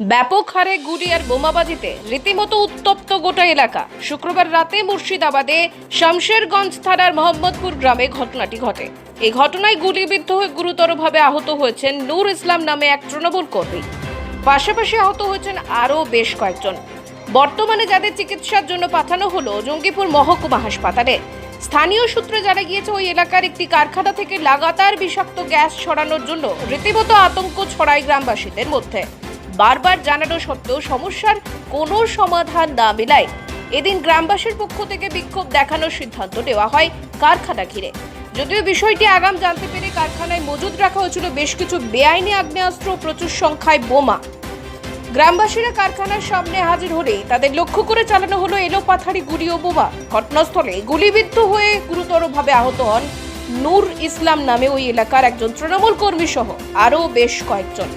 ব্যাপক হারে গুলি আর বোমাবাজিতে রীতিমতো উত্তপ্ত গোটা এলাকা। শুক্রবার রাতে মুর্শিদাবাদে শামশেরগঞ্জ থানার মোহাম্মদপুর গ্রামে ঘটনাটি ঘটে। এই ঘটনায় গুলিবিদ্ধ হয়ে গুরুতরভাবে আহত হয়েছেন নূর ইসলাম নামে এক তৃণমূল কর্মী। পাশাপাশি আহত হয়েছেন আরও বেশ কয়েকজন। বর্তমানে যাদের চিকিৎসার জন্য পাঠানো হলো জঙ্গিপুর মহকুমা হাসপাতালে। স্থানীয় সূত্রে জানা গিয়েছে, ওই এলাকার একটি কারখানা থেকে লাগাতার বিষাক্ত গ্যাস ছড়ানোর জন্য রীতিমতো আতঙ্ক ছড়ায় গ্রামবাসীদের মধ্যে। বারবার জানানো সত্ত্বেও সমস্যার কোনো সমাধান না মেলায়। এদিন গ্রামবাসীর পক্ষ থেকে বিক্ষোভ দেখানোর সিদ্ধান্ত নেওয়া হয় কারখানা ঘিরে। যদিও বিষয়টি আগাম জানতে পেরে কারখানায় মজুদ রাখা হয়েছিল বেশ কিছু বেআইনি আগ্নেয়াস্ত্র প্রচুর সংখ্যায় বোমা। গ্রামবাসীরা কারখানার সামনে হাজির হলেই তাদের লক্ষ্য করে চালানো হলো এলোপাথারি গুলি ও বোমা। ঘটনাস্থলে গুলিবিদ্ধ হয়ে গুরুতরভাবে আহত হন নূর ইসলাম নামে ওই এলাকার একজন তৃণমূল কর্মী সহ আরও বেশ কয়েকজন।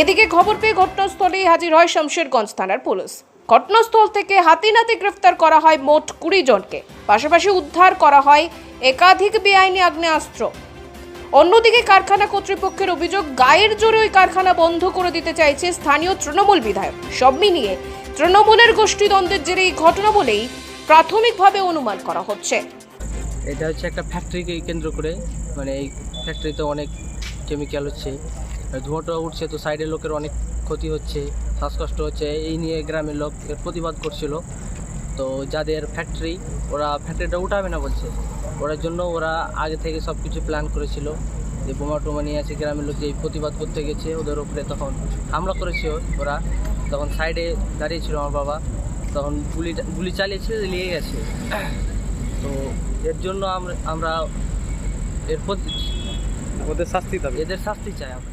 এদিকে খবর পেয়ে ঘটনাস্থলেই হাজির হয় শমশেরগঞ্জ থানার পুলিশ। ঘটনাস্থল থেকে হাতি নাতে গ্রেফতার করা হয় মোট কুড়ি জনকে। পাশাপাশি উদ্ধার করা হয় একাধিক বেআইনি আগ্নেয়াস্ত্র। অন্যদিকে কারখানা কর্তৃপক্ষের অভিযোগ, গায়ের জোরে ওই কারখানা বন্ধ করে দিতে চাইছে স্থানীয় তৃণমূল বিধায়ক। সব মিলিয়ে তৃণমূলের গোষ্ঠীদ্বন্দ্বের জেরে এই ঘটনা বলেই প্রাথমিকভাবে অনুমান করা হচ্ছে। এটা হচ্ছে একটা ফ্যাক্টরিকে কেন্দ্র করে মানে এই ফ্যাক্টরিতে অনেক কেমিক্যাল হচ্ছে। ধোঁয়াটা উঠছে তো সাইডের লোকের অনেক ক্ষতি হচ্ছে শ্বাসকষ্ট হচ্ছে। এই নিয়ে গ্রামের লোক এর প্রতিবাদ করছিল। তো যাদের ফ্যাক্টরি ওরা ফ্যাক্টরিটা উঠাবে না বলছে। ওরার জন্য ওরা আগে থেকে সব কিছু প্ল্যান করেছিল। যে বোমা টোমা নিয়ে আছে গ্রামের লোক যে প্রতিবাদ করতে গেছে ওদের উপরে তখন হামলা করেছে ওরা। তখন সাইডে দাঁড়িয়েছিল আমার বাবা। তখন গুলি গুলি চালিয়েছে নিয়ে গেছে। তো এর জন্য আমরা আমরা এর প্রতি ওদের শাস্তি এদের শাস্তি চাই আমরা।